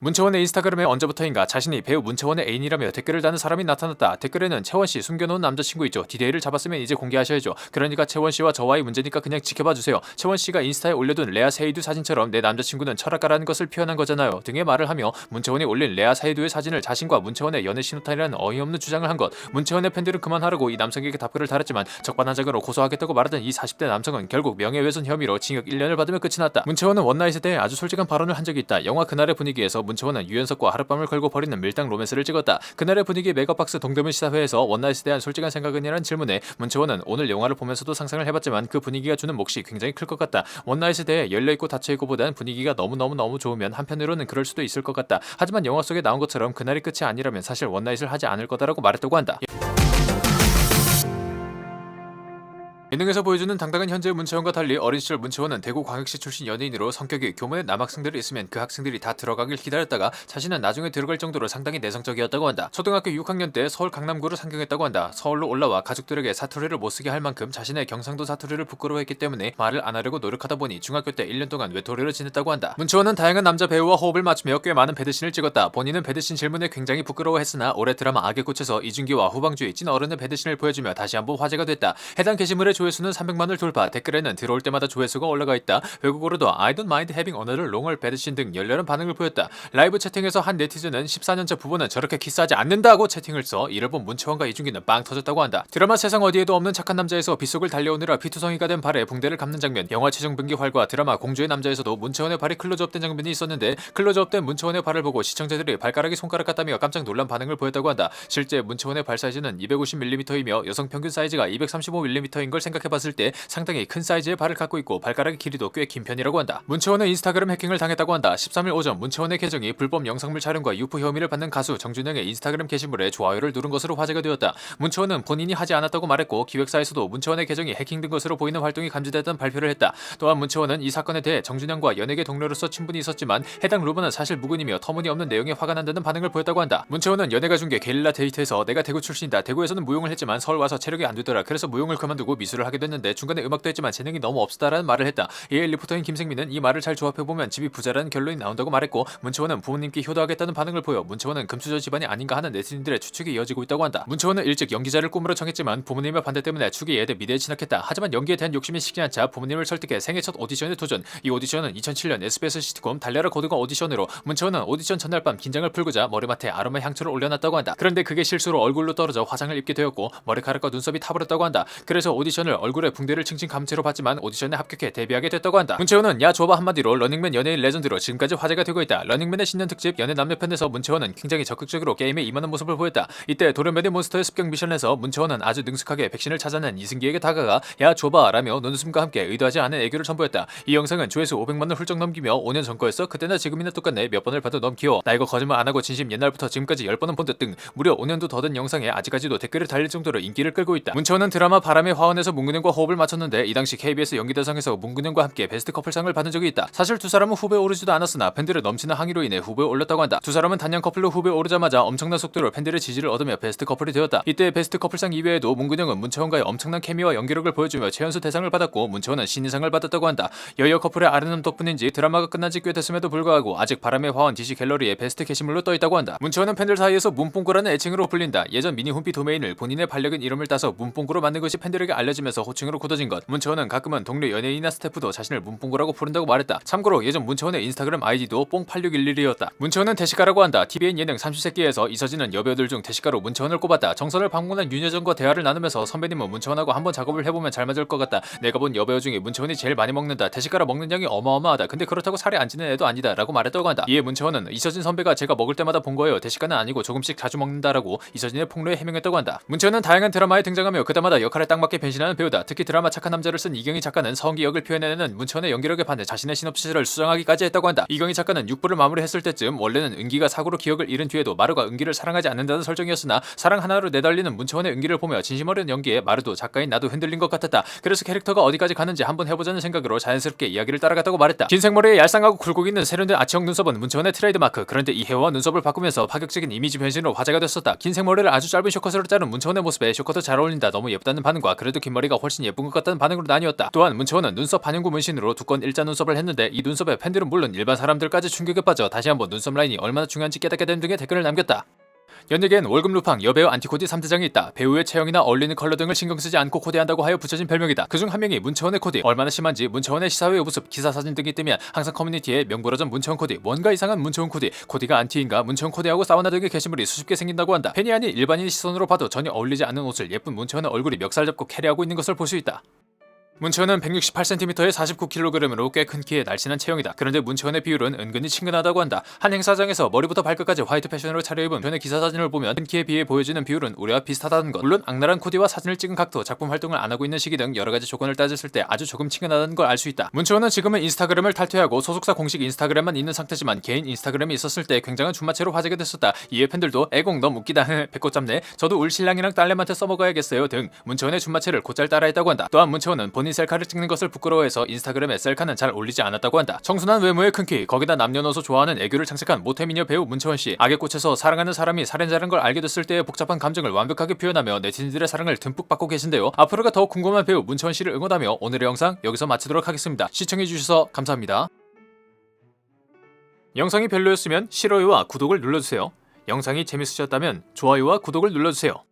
문채원의 인스타그램에 언제부터인가 자신이 배우 문채원의 애인이라며 댓글을 다는 사람이 나타났다. 댓글에는 채원씨 숨겨놓은 남자친구 있죠. 디데이를 잡았으면 이제 공개하셔야죠. 그러니까 채원씨와 저와의 문제니까 그냥 지켜봐주세요. 채원씨가 인스타에 올려둔 레아 세이두 사진처럼 내 남자친구는 철학가라는 것을 표현한 거잖아요. 등의 말을 하며 문채원이 올린 레아 세이두의 사진을 자신과 문채원의 연애 신호탄이라는 어이없는 주장을 한 것. 문채원의 팬들은 그만하라고 이 남성에게 답글을 달았지만 적반하장으로 고소하겠다고 말하던 이 40대 남성은 결국 명예훼손 혐의로 징역 1년을 받으며 끝이 났다. 문채원은 원나잇에 대해 아주 솔직한 발언을 한 적이 있다. 영화 그날의 분위기에서 문채원은 유연석과 하룻밤을 걸고 벌이는 밀당 로맨스를 찍었다. 그날의 분위기 메가박스 동대문 시사회에서 원나잇에 대한 솔직한 생각은이라는 질문에 문채원은 오늘 영화를 보면서도 상상을 해봤지만 그 분위기가 주는 몫이 굉장히 클 것 같다. 원나잇에 대해 열려있고 닫혀있고 보단 분위기가 너무너무너무 좋으면 한편으로는 그럴 수도 있을 것 같다. 하지만 영화 속에 나온 것처럼 그날이 끝이 아니라면 사실 원나잇을 하지 않을 거다라고 말했다고 한다. 예능에서 보여주는 당당한 현재의 문채원과 달리 어린 시절 문채원은 대구 광역시 출신 연예인으로 성격이 교문에 남학생들이 있으면 그 학생들이 다 들어가길 기다렸다가 자신은 나중에 들어갈 정도로 상당히 내성적이었다고 한다. 초등학교 6학년 때 서울 강남구를 상경했다고 한다. 서울로 올라와 가족들에게 사투리를 못 쓰게 할 만큼 자신의 경상도 사투리를 부끄러워했기 때문에 말을 안 하려고 노력하다 보니 중학교 때 1년 동안 외톨이로 지냈다고 한다. 문채원은 다양한 남자 배우와 호흡을 맞추며 꽤 많은 배드신을 찍었다. 본인은 배드신 질문에 굉장히 부끄러워했으나 올해 드라마 악의 꽃에서 이준기와 후방주의 찐 어른의 배드신을 보여주며 다시 한번 화제가 됐다. 해당 게시물의 조회수는 300만을 돌파. 댓글에는 들어올 때마다 조회수가 올라가 있다. 외국어로도 I don't mind having another longer 배드신 등 열렬한 반응을 보였다. 라이브 채팅에서 한 네티즌은 14년차 부부는 저렇게 키스하지 않는다고 채팅을 써 이를 본 문채원과 이준기는 빵 터졌다고 한다. 드라마 세상 어디에도 없는 착한 남자에서 빗속을 달려오느라 피투성이가 된 발에 붕대를 감는 장면, 영화 최종병기 활과 드라마 공주의 남자에서도 문채원의 발이 클로즈업된 장면이 있었는데 클로즈업된 문채원의 발을 보고 시청자들이 발가락이 손가락 같다며 깜짝 놀란 반응을 보였다고 한다. 실제 문채원의 발 사이즈는 250mm이며 여성 평균 사이즈가 235mm인 걸 생각해봤을 때 상당히 큰 사이즈의 발을 갖고 있고 발가락의 길이도 꽤 긴 편이라고 한다. 문채원은 인스타그램 해킹을 당했다고 한다. 13일 오전 문채원의 계정이 불법 영상물 촬영과 유포 혐의를 받는 가수 정준영의 인스타그램 게시물에 좋아요를 누른 것으로 화제가 되었다. 문채원은 본인이 하지 않았다고 말했고 기획사에서도 문채원의 계정이 해킹된 것으로 보이는 활동이 감지됐다는 발표를 했다. 또한 문채원은 이 사건에 대해 정준영과 연예계 동료로서 친분이 있었지만 해당 루머는 사실 무근이며 터무니없는 내용에 화가 난다는 반응을 보였다고 한다. 문채원은 연예가 중계 게릴라 데이트에서 내가 대구 출신이다. 대구에서는 무용을 했지만 서울 와서 체력이 안 되더라. 그래서 무용을 그만두고 미술 을 하게 됐는데 중간에 음악도 했지만 재능이 너무 없었다라는 말을 했다. 이에 리포터인 김생민은 이 말을 잘 조합해보면 집이 부자라는 결론이 나온다고 말했고 문채원은 부모님께 효도하겠다는 반응을 보여 문채원은 금수저 집안이 아닌가 하는 네티즌들의 추측이 이어지고 있다고 한다. 문채원은 일찍 연기자를 꿈으로 정했지만 부모님의 반대 때문에 축이 예대 미대에 진학했다. 하지만 연기에 대한 욕심이 식지 않자 부모님을 설득해 생애 첫 오디션에 도전. 이 오디션은 2007년 SBS 시트콤 달려라 고등어 오디션으로 문채원은 오디션 전날 밤 긴장을 풀고자 머리맡에 아로마 향초를 올려놨다고 한다. 그런데 그게 실수로 얼굴로 떨어져 화장을 입게 되었고 머리카락과 눈썹이 타버렸다고 한다. 그래서 오디션을 얼굴에 붕대를 칭칭 감채로 받지만 오디션에 합격해 데뷔하게 됐다고 한다. 문채원은 야 줘봐 한마디로 러닝맨 연예인 레전드로 지금까지 화제가 되고 있다. 러닝맨의 신년 특집 연애 남녀 편에서 문채원은 굉장히 적극적으로 게임에 임하는 모습을 보였다. 이때 도련맨의 몬스터의 습격 미션에서 문채원은 아주 능숙하게 백신을 찾아낸 이승기에게 다가가 야 줘봐 라며 눈웃음과 함께 의도하지 않은 애교를 선보였다. 이 영상은 조회수 500만을 훌쩍 넘기며 5년 전 거였어 그때나 지금이나 똑같네 몇 번을 봐도 귀여워 나 이거 거짓말 안 하고 진심 옛날부터 지금까지 10번은 본 듯 등 무려 5년도 더 된 영상에 아직까지도 댓글을 달릴 정도로 인기를 끌고 있다. 문채원은 드라마 바람의 화원에서 문근영과 호흡을 맞췄는데 이 당시 KBS 연기대상에서 문근영과 함께 베스트 커플상을 받은 적이 있다. 사실 두 사람은 후보에 오르지도 않았으나 팬들의 넘치는 항의로 인해 후보에 올랐다고 한다. 두 사람은 단연 커플로 후보에 오르자마자 엄청난 속도로 팬들의 지지를 얻으며 베스트 커플이 되었다. 이때 베스트 커플상 이외에도 문근영은 문채원과의 엄청난 케미와 연기력을 보여주며 최연소 대상을 받았고 문채원은 신인상을 받았다고 한다. 여여 커플의 아름다움 덕분인지 드라마가 끝난 지 꽤 됐음에도 불구하고 아직 바람의 화원 DC 갤러리에 베스트 게시물로 떠 있다고 한다. 문채원은 팬들 사이에서 문뽕구라는 애칭으로 불린다. 예전 미니 홈피 도메인을 본인의 반려견 이름을 따서 문뽕구로 만든 것이 팬들에게 알려지 면서 호칭으로 굳어진 것. 문채원은 가끔은 동료 연예인이나 스태프도 자신을 문뽕구라고 부른다고 말했다. 참고로 예전 문채원의 인스타그램 아이디도 뽕8611이었다. 문채원은 대시가라고 한다. TVN 예능 30세끼에서 이서진은 여배우들 중 대시가로 문채원을 꼽았다. 정선을 방문한 윤여정과 대화를 나누면서 선배님은 문채원하고 한번 작업을 해보면 잘 맞을 것 같다. 내가 본 여배우 중에 문채원이 제일 많이 먹는다. 대시가라 먹는 양이 어마어마하다. 근데 그렇다고 살이 안 찌는 애도 아니다. 라고 말했다고 한다. 이에 문채원은 이서진 선배가 제가 먹을 때마다 본 거예요. 대시가는 아니고 조금씩 자주 먹는다라고 이서진의 폭로에 해명했다고 한다. 문채원은 다양한 드라마에 등장하며 그때마다 역할에 딱 맞게 변신하는 배우다. 특히 드라마 착한 남자를 쓴 이경희 작가는 성기 역을 표현해내는 문채원의 연기력에 반해 자신의 시놉시스를 수정하기까지 했다고 한다. 이경희 작가는 6부를 마무리했을 때쯤 원래는 은기가 사고로 기억을 잃은 뒤에도 마루가 은기를 사랑하지 않는다는 설정이었으나 사랑 하나로 내달리는 문채원의 은기를 보며 진심 어린 연기에 마루도 작가인 나도 흔들린 것 같았다. 그래서 캐릭터가 어디까지 가는지 한번 해보자는 생각으로 자연스럽게 이야기를 따라갔다고 말했다. 긴 생머리에 얄쌍하고 굴곡 있는 세련된 아치형 눈썹은 문채원의 트레이드마크. 그런데 이 헤어와 눈썹을 바꾸면서 파격적인 이미지 변신으로 화제가 됐었다. 긴 생머리를 아주 짧은 쇼컷으로 자른 문채원의 모습에 쇼컷도 잘 어울린다. 너무 예쁘다는 반응과 그래도 긴 머리 머리가 훨씬 예쁜 것 같다는 반응으로 나뉘었다. 또한 문채원은 눈썹 반영구 문신으로 두꺼운 일자 눈썹을 했는데 이 눈썹에 팬들은 물론 일반 사람들까지 충격에 빠져 다시 한번 눈썹 라인이 얼마나 중요한지 깨닫게 된 등의 댓글을 남겼다. 연예계엔 월급 루팡, 여배우 안티코디 3대장이 있다. 배우의 체형이나 어울리는 컬러 등을 신경 쓰지 않고 코디한다고 하여 붙여진 별명이다. 그중 한 명이 문채원의 코디. 얼마나 심한지 문채원의 시사회 모습, 기사 사진 등이 뜨면 항상 커뮤니티에 명불허전 문채원 코디, 뭔가 이상한 문채원 코디, 코디가 안티인가 문채원 코디하고 사우나 등의 게시물이 수십 개 생긴다고 한다. 팬이 아닌 일반인 시선으로 봐도 전혀 어울리지 않는 옷을 예쁜 문채원의 얼굴이 멱살 잡고 캐리하고 있는 것을 볼 수 있다. 문채원은 168cm에 49kg으로 꽤 큰 키에 날씬한 체형이다. 그런데 문채원의 비율은 은근히 친근하다고 한다. 한 행사장에서 머리부터 발끝까지 화이트 패션으로 차려입은 전의 기사 사진을 보면 큰 키에 비해 보여지는 비율은 우리와 비슷하다는 것. 물론 악랄한 코디와 사진을 찍은 각도, 작품 활동을 안 하고 있는 시기 등 여러 가지 조건을 따졌을 때 아주 조금 친근하다는 걸 알 수 있다. 문채원은 지금은 인스타그램을 탈퇴하고 소속사 공식 인스타그램만 있는 상태지만 개인 인스타그램이 있었을 때 굉장한 준마체로 화제가 됐었다. 이에 팬들도 애공 너무 웃기다. 배꼽 잡네. 저도 울 신랑이랑 딸내한테 써먹어야겠어요 등 문채원의 준마체를 곧잘 따라했다고 한다. 또한 문채원은 본인 셀카를 찍는 것을 부끄러워해서 인스타그램에 셀카는 잘 올리지 않았다고 한다. 청순한 외모의 큰 키, 거기다 남녀노소 좋아하는 애교를 장착한 모태미녀 배우 문채원 씨. 악에 꽂혀서 사랑하는 사람이 살인자라는 걸 알게 됐을 때의 복잡한 감정을 완벽하게 표현하며 네티즌들의 사랑을 듬뿍 받고 계신데요. 앞으로가 더욱 궁금한 배우 문채원 씨를 응원하며 오늘의 영상 여기서 마치도록 하겠습니다. 시청해주셔서 감사합니다. 영상이 별로였으면 싫어요와 구독을 눌러주세요. 영상이 재밌으셨다면 좋아요와 구독을 눌러주세요.